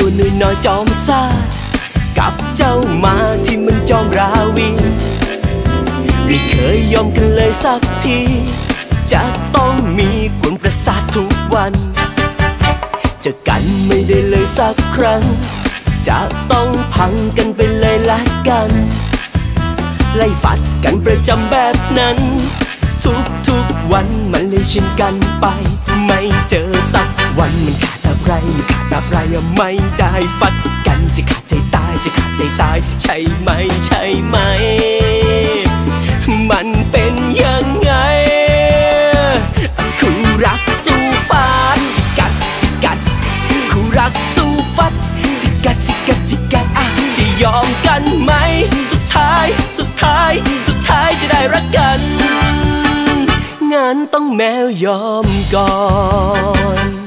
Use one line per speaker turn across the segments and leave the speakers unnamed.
ตัวน้อยน้อยจอมซ่ากับเจ้ามาที่มันจอมราวีไม่เคยยอมกันเลยสักที จะต้องมีกวนประสาททุกวันเจะกันไม่ได้เลยสักครั้ง จะต้องพังกันไปเลยละกัน ไล่ฟัดกันประจำแบบนั้น ทุกทุกๆวันมันเลยชินกันไป ไม่เจอสักวันมันขาด อะไรมันขาดอะไรอะไม่ได้ฟัดกันจะขาดใจตายจะขาดใจตาย ใช่ไหมใช่ไหม มันเป็นยังไงคู่รักสู้ฟัดจิกัดจิกัดคู่รักสู้ฟัดจิกัดจิกัดจิกัดอะจะยอมกันไหม สุดท้ายสุดท้าย สุดท้ายจะได้รักกันงานต้องแมวยอมก่อน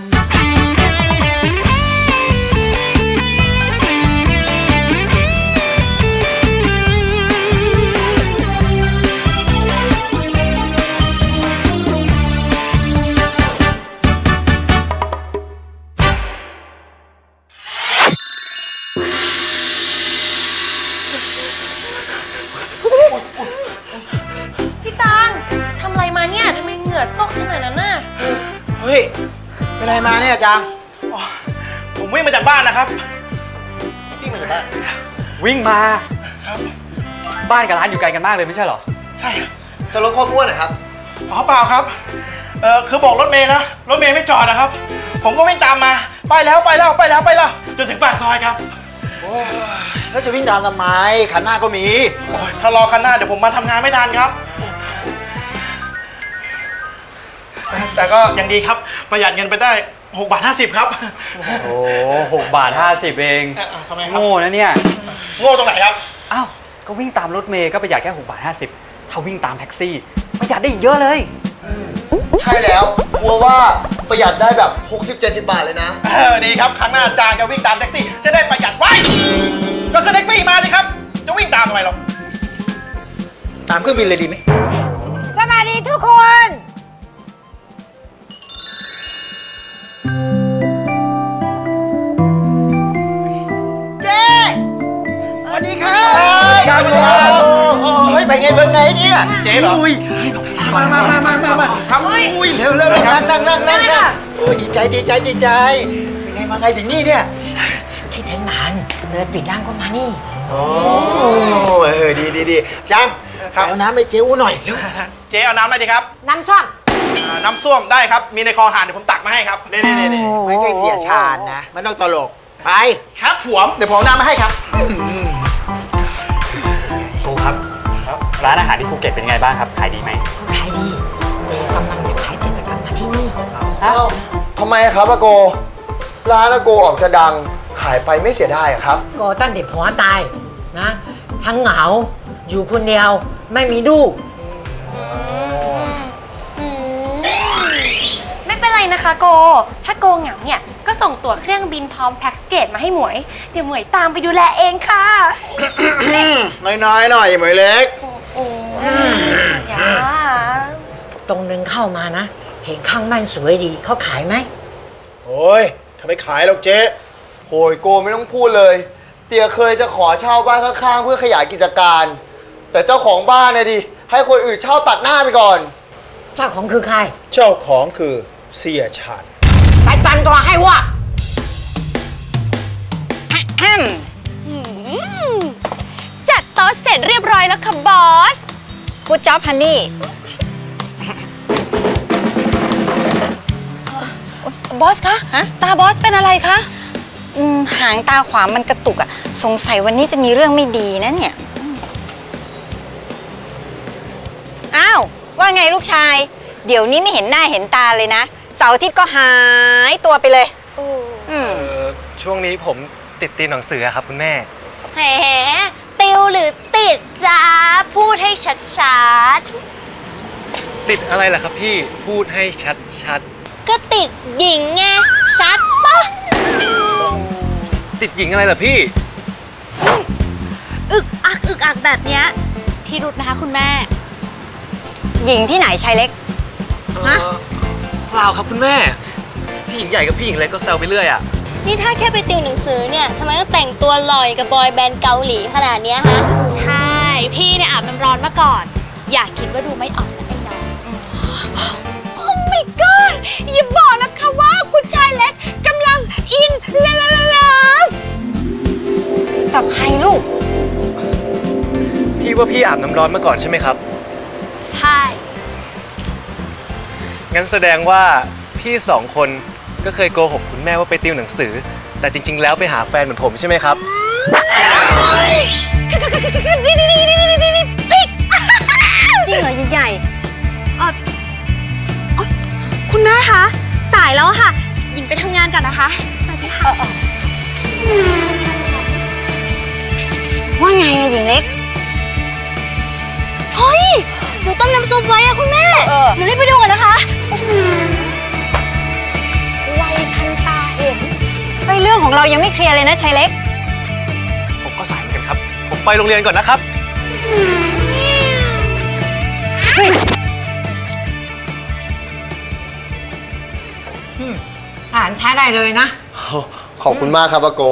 จารย์
ผมวิ่งมาจากบ้านนะครับ วิ่งมาจากบ้าน
วิ่งมาบ้านกับร้านอยู่ไกลกันมากเลยไม่ใช่เหรอ
ใช่
จะลดความอ้วนนะครับ
อ๋อเปล่าครับ เออคือบอกรถเมย์นะ รถเมย์ไม่จอดนะครับ ผมก็วิ่งตามมา ไปแล้วไปแล้วไปแล้วไปแล้ว จนถึงปากซอยครับ
แล้วจะวิ่งตามทำไมขันหน้าก็มี
โอ้ยถ้ารอคันหน้าเดี๋ยวผมมาทำงานไม่ทันครับ แต่ก็ยังดีครับประหยัดเงินไปได้ 6บาท50ครับ
โอ้หกบาทห้าสิบเอง
เอ่อทำไมครับ
โง่นะเนี่ย
โง่ตรงไหนครับ
อ้าว ก็วิ่งตามรถเมย์ก็ประหยัดแค่หกบาทห้าสิบถ้าวิ่งตามแท็กซี่ ประหยัดได้อีกเยอะเลย
ใช่แล้วกลัวว่าประหยัดได้แบบ 60-70 บาทเลยนะ
เออ ดีครับ ครั้งหน้าอาจารย์จะวิ่งตามแท็กซี่ จะได้ประหยัดไว้ ก็ขึ้นแท็กซี่มาดิครับ จะวิ่งตามทำไมหรอ
ตามเครื่องบินเลยดีไหม เป็นไงเนี่ย
เจ๊เหรอ
อุ้ยมามามามามามาทำอุ้ยเร็วเร็วเร็วนั่งนั่งนั่งนั่งนั่งโอ้ยดีใจดีใจดีใจเป็นไงมาไงถึงนี่เนี่ย
คิดถึงนานเลยปิดร้านก็มานี่
โอ้เออดีดีดีจัง
ครับ
เอาน้ำให้เจ๊อู้หน่อยเร็ว
เจ๊เอาน้ำอะไรดีครับ
น้ำส้ม
อ่าน้ำส้วมได้ครับ มีในคอหานเดี๋ยวผมตักมาให้ครับ
นี่นี่นี่นี่ไม่ใช่เสียชาญนะไม่ต้องตลกไป
ครับผัวมเดี๋ยวผมเอาน้ำมาให้ครับ
ร้านอาหารที่ภูเก็ตเป็นไงบ้างครับ ขายดีไหม
ขายดีแต่กำลังจะขายเจ็ดกรรมมาที่นี่
เอ้าทำไมครับอาโก ร้านอาโกออกจะดังขายไปไม่เสียดายอะครับ
ก็ตั้งแต่ผัวตายนะช่างเหงาอยู่คนเดียวไม่มีลูก
ไม่เป็นไรนะคะโก ถ้าโกเหงาเนี่ยก็ส่งตั๋วเครื่องบินพร้อมแพ็กเกจมาให้หมวย เดี๋ยวหมวยตามไปดูแลเองค่ะ
น้อยๆหน่อยเหมยเล็ก
โอ้ยอย่า
ตรงนึงเข้ามานะ เห็นข้างบ้านสวยดีเขาขายไหม
โอ้ยเขาไม่ขายหรอกเจ๊
โหยโกไม่ต้องพูดเลย เตียเคยจะขอเช่าบ้านข้างๆ เพื่อขยายกิจการ แต่เจ้าของบ้านนะดิให้คนอื่นเช่าตัดหน้าไปก่อน
เจ้าของคือใคร
เจ้าของคือเสียชาญ
ไปตันตัวให้ว่า
จัดโต๊ะเสร็จเรียบร้อยแล้วค่ะบอส
กูจ๊อบฮันนี่
บอสคะ
ฮะ
ตาบอสเป็นอะไรคะ
อืมหางตาขวามันกระตุกอะสงสัยวันนี้จะมีเรื่องไม่ดีนะเนี่ย อ้าว ว่าไงลูกชาย เดี๋ยวนี้ไม่เห็นหน้าเห็นตาเลยนะ เสาร์อาทิตย์ก็หายตัวไปเลยอืม
ช่วงนี้ผมติดตีมหนังสืออะครับคุณแม่
แหม ติวหรือติดจ้าพูดให้ชัด
ติดอะไรล่ะครับพี่พูดให้ชัด
ๆก็ติดหญิงไงชัดปะ
ๆติดหญิงอะไรล่ะพี่
อึกอักอึกอักแบบเนี้ยพี่รุดนะคะคุณแม่
หญิงที่ไหนชายเล็ก ฮะ
เปล่าครับคุณแม่ พี่หญิงใหญ่กับพี่หญิงเล็กก็แซวไปเรื่อยอะ
นี่ถ้าแค่ไปติวหนังสือเนี่ยทำไมต้องแต่งตัวหล่อยกับบอยแบนด์เกาหลีขนาดเนี้ยฮะ
ใช่ พี่เนี่ยอาบน้ำร้อนมาก่อน อยากคิดว่าดูไม่ออกนะไอ้น้อง
โอ้ my god อย่าบอกนะคะว่าคุณชายเล็กกำลังอินเลลลฟกับใครลูก
พี่ว่าพี่อาบน้ำร้อนมาก่อนใช่ไหมครับ
ใช่
งั้นแสดงว่าพี่สองคน ก็เคยโกหกคุณแม่ว่าไปติวหนังสือ แต่จริง ๆ แล้วไปหาแฟนเหมือนผมใช่ไหมครับ
นี่นี่นี่นี่นี่นี่พิกจริงเหรอใหญ่
คุณแม่คะสายแล้วค่ะ หญิงไปทำงานก่อนนะคะสวัสดีค่ะ
ว่าไงอะหญิงเล็ก
เฮ้ยหนูต้มน้ำซุปไว้อะคุณแม่หนูรีบไปดูก่อนนะคะ
ของเรายังไม่เคลียร์เลยนะชายเล็ก
ผมก็สายเหมือนกันครับ ผมไปโรงเรียนก่อนนะครับ
อาหารใช้ได้เลยนะ
ขอบคุณมากครับอาโก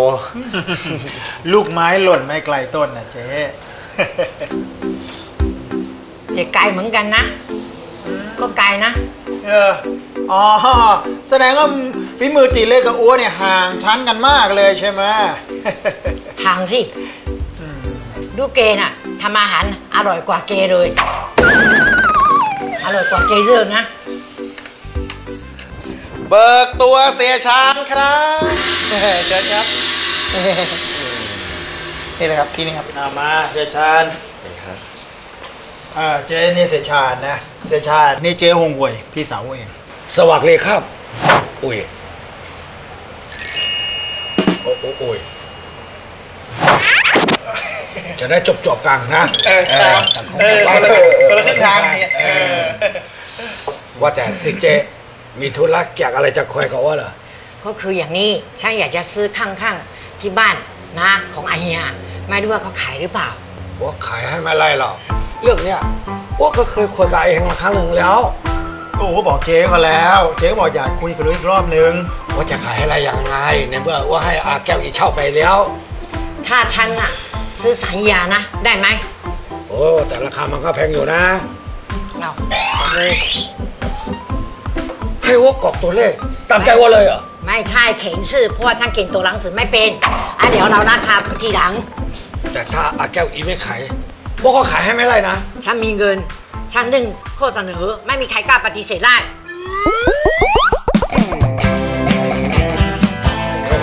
ลูกไม้หล่นไม่ไกลต้นนะเจ๊
เด็กไกลเหมือนกันนะ ก็ไกลนะ
เออ อ๋อ แสดงว่าฝีมือตีเล็กกับอ้วนเนี่ยห่างชั้นกันมากเลยใช่ไหม
ทางสิ ดูเกน่ะทำอาหารอร่อยกว่าเกเลย อร่อยกว่าเกเยอะนะ
เบิกตัวเสียชานครับเชิญครับ นี่เลยครับที่นี่ครับ
เอามาเสียชาญอ่าเจ๊นี่เสียชาญนะ เสียชาญนี่เจ๊หงหวย พี่สาวเอง
สวัสดีครับอุ้ยโอ้โอ้โอ้ยจะได้จบจบๆกันนะ
เออครับเออคนละคนละครึ่งทางเนี่ยเออ
ว่าแต่สิเจ มีธุระเกี่ยวกับอะไรจะคุยกับว่าเหรอ
ก็คืออย่างนี้ฉันอยากจะซื้อข้างๆที่บ้านนะของอาเฮียไม่รู้ว่าเขาขายหรือเปล่า
ว่าขายให้ไม่ไรหรอก เรื่องเนี้ยว่าก็เคยคุยกับไอ้เฮงมาครั้งหนึ่งแล้ว
ก็โอ้บอกเจ๊เขาแล้ว เจ๊ก็บอกอยากคุยกับลูกอีกรอบนึง
ว่าจะขายให้อะไรยังไงในเมื่อว่าให้อาแก้วอีเช่าไปแล้ว
ถ้าฉันน่ะซื้อสัญญานะ ได้ไหม
โอ้แต่ราคามันก็แพงอยู่นะ
เอาเลย
ให้ว่ากรอกตัวเลขตามใจว่าเลยเหรอ
ไม่ใช่เข็นชื่อเพราะว่าฉันเขียนตัวหนังสือไม่เป็นอะเดี๋ยวเราราคาทีหลัง
แต่ถ้าอาแก้วอีไม่ขายว่าก็ขายให้ไม่ไรนะ
ฉันมีเงิน ฉันหนึ่งข้อเสนอ ไม่มีใครกล้าปฏิเสธได้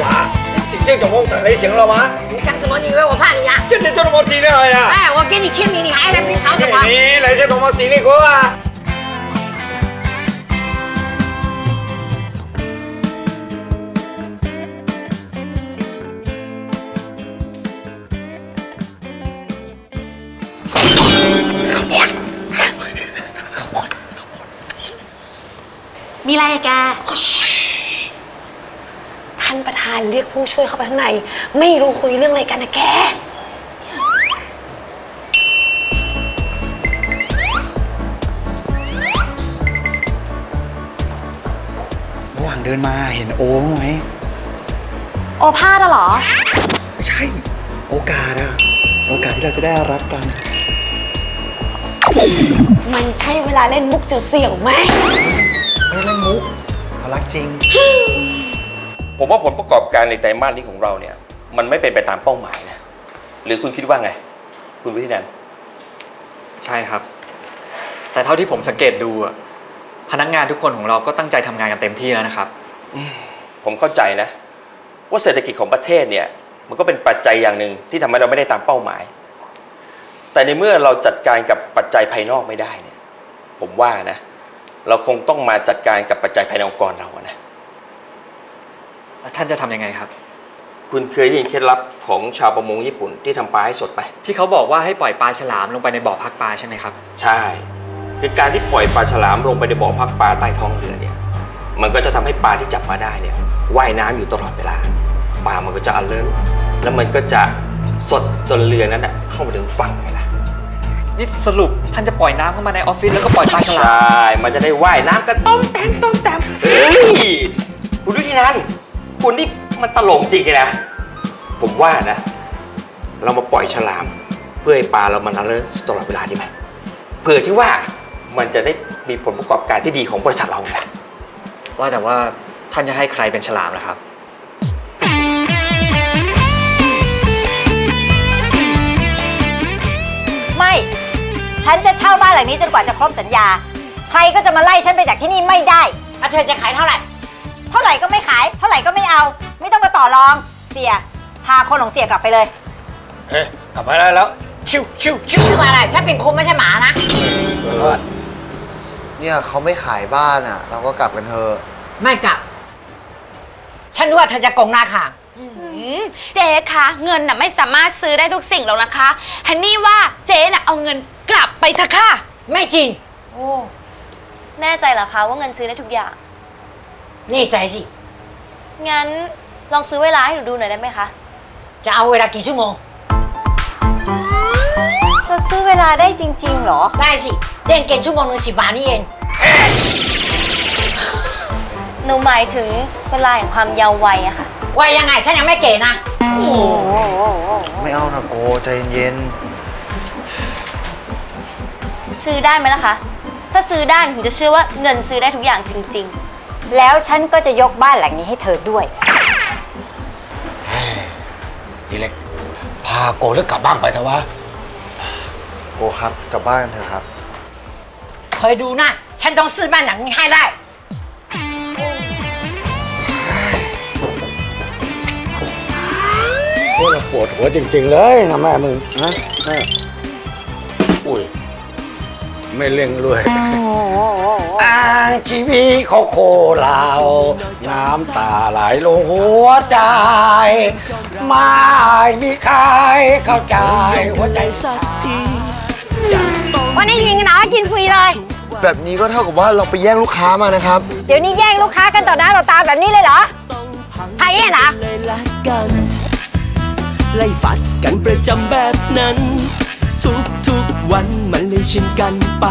哇，行政总工程你行了吗？
你讲什么？你以为我怕你呀、
这你这怎么资料呀？
哎，我给你签名，你还在那边吵什么？
你来这怎么资料啊？
อะไรอะแก
ท่านประธานเรียกผู้ช่วยเข้าไปข้างใน ไม่รู้คุยเรื่องอะไรกันนะแก
ระหว่างเดินมาเห็นโอ้บ้างไหม
โอภาสอะเหรอ
ไม่ใช่ โอกาสอะโอกาสที่เราจะได้รักกัน
มันใช่เวลาเล่นมุกเสี่ยวๆไหม
ไม่ได้เล่นมุกเขารักจริง
ผมว่าผลประกอบการในไตรมาสนี้ของเราเนี่ย มันไม่เป็นไปตามเป้าหมายนะ หรือคุณคิดว่าไง คุณวิทินันท์
ใช่ครับ แต่เท่าที่ผมสังเกตดูอะพนักงานทุกคนของเราก็ตั้งใจทำงานกันเต็มที่แล้วนะครับ
ผมเข้าใจนะ ว่าเศรษฐกิจของประเทศเนี่ย มันก็เป็นปัจจัยอย่างหนึ่งที่ทำให้เราไม่ได้ตามเป้าหมาย แต่ในเมื่อเราจัดการกับปัจจัยภายนอกไม่ได้เนี่ย ผมว่านะ เราคงต้องมาจัดการกับปัจจัยภายในองค์กรเราอะนะ
แล้วท่านจะทำยังไงครับ
คุณเคยได้ยินเคล็ดลับของชาวประมงญี่ปุ่นที่ทำปลาให้สดไหม
ที่เขาบอกว่าให้ปล่อยปลาฉลามลงไปในบ่อพักปลาใช่ไหมครับ
ใช่ คือการที่ปล่อยปลาฉลามลงไปในบ่อพักปลาใต้ท้องเรือเนี่ย มันก็จะทำให้ปลาที่จับมาได้เนี่ยว่ายน้ำอยู่ตลอดเวลา ปลามันก็จะอันเลินแล้วมันก็จะสดจนเรือนั้นน่ะเข้ามาถึงฝั่งไงล่ะ
นี่สรุปท่านจะปล่อยน้ำเข้ามาในออฟฟิศแล้วก็ปล่อยปลาฉลาม
ใช่ มันจะได้ว่ายน้ำกันต้มแต้มต้มแต้มเฮ้ยคุณดุที่นั้นคุณนี่มันตลกจริงเลยนะ ผมว่านะ เรามาปล่อยฉลาม เพื่อให้ปลาเรามันอันเลินตลอดเวลาดีไหมเผื่อที่ว่ามันจะได้มีผลประกอบการที่ดีของบริษัทเราไง
ว่าแต่ว่าท่านจะให้ใครเป็นฉลามล่ะครับ
ฉันจะเช่าบ้านหลังนี้จนกว่าจะครบสัญญา ใครก็จะมาไล่ฉันไปจากที่นี่ไม่ได้
แล้วเธอจะขายเท่าไหร่
เท่าไหร่ก็ไม่ขาย เท่าไหร่ก็ไม่เอา ไม่ต้องมาต่อรอง เสีย พาคนของเสียกลับไปเลย
เฮ้ยกลับมาได้แล้ว ชิวชิวชิว
ชื่ออะไรฉันเป็นคุมไม่ใช่หมานะ
เนี่ยเขาไม่ขายบ้านอะ เราก็กลับกันเถอะ
ไม่กลับ ฉันรู้ว่าเธอจะโกงหน้าค่ะ
อืมเจ๊คะเงินน่ะไม่สามารถซื้อได้ทุกสิ่งหรอกนะคะฮันนี่ว่าเจ๊น่ะเอาเงินก ลับไปเถอะค่ะ
ไม่จริง
โอ้ แน่ใจเหรอคะว่าเงินซื้อได้ทุกอย่าง
นี่ใจสิ
งั้นลองซื้อเวลาให้หนูดูหน่อยได้ไหมคะ
จะเอาเวลากี่ชั่วโมง
เธอซื้อเวลาได้จริง ๆ เหรอ
ได้สิเล่นเกมชั่วโมงหนึงสิบบาทนี่เอง
หนูหมายถึงเวลาแห่งความเยาว์วัยอะค่ะ
ว่ายังไงฉันยังไม่เก๋นะ
ไม่เอานะโกใจเย็น
ซื้อได้ไหมล่ะคะ ถ้าซื้อได้ถึงจะเชื่อว่าเงินซื้อได้ทุกอย่างจริง
แล้วฉันก็จะยกบ้านหลังนี้ให้เธอด้วย
ทีเล็ก พาโกเลิกกลับบ้านไปเถอะวะ
โกครับกลับบ้านกันเถอะครับ
คอยดูนะ ฉันต้องซื้อบ้านหลังนี้ให้ได้
พวกเราปวดหัวจริง ๆ เลยนะแม่มึงนะแม่อุ้ย ไม่เล่งด้วยอ่างชีวิตเขาโคลาวน้ำตาไหลลงหัวใจไม่มีใครเข้าใจหัวใจสักที
วันนี้ยิงกันนะกินฟรีเลย
แบบนี้ก็เท่ากับว่าเราไปแย่งลูกค้ามานะครับ
เดี๋ยวนี้แย่งลูกค้ากันต่อหน้าต่อตาแบบนี้เลยเหรอใครเนี่ยนะ
เลยละกันไล่ฟัดกันประจำแบบนั้นทุกทุกๆ วันมันเลยชินกันไป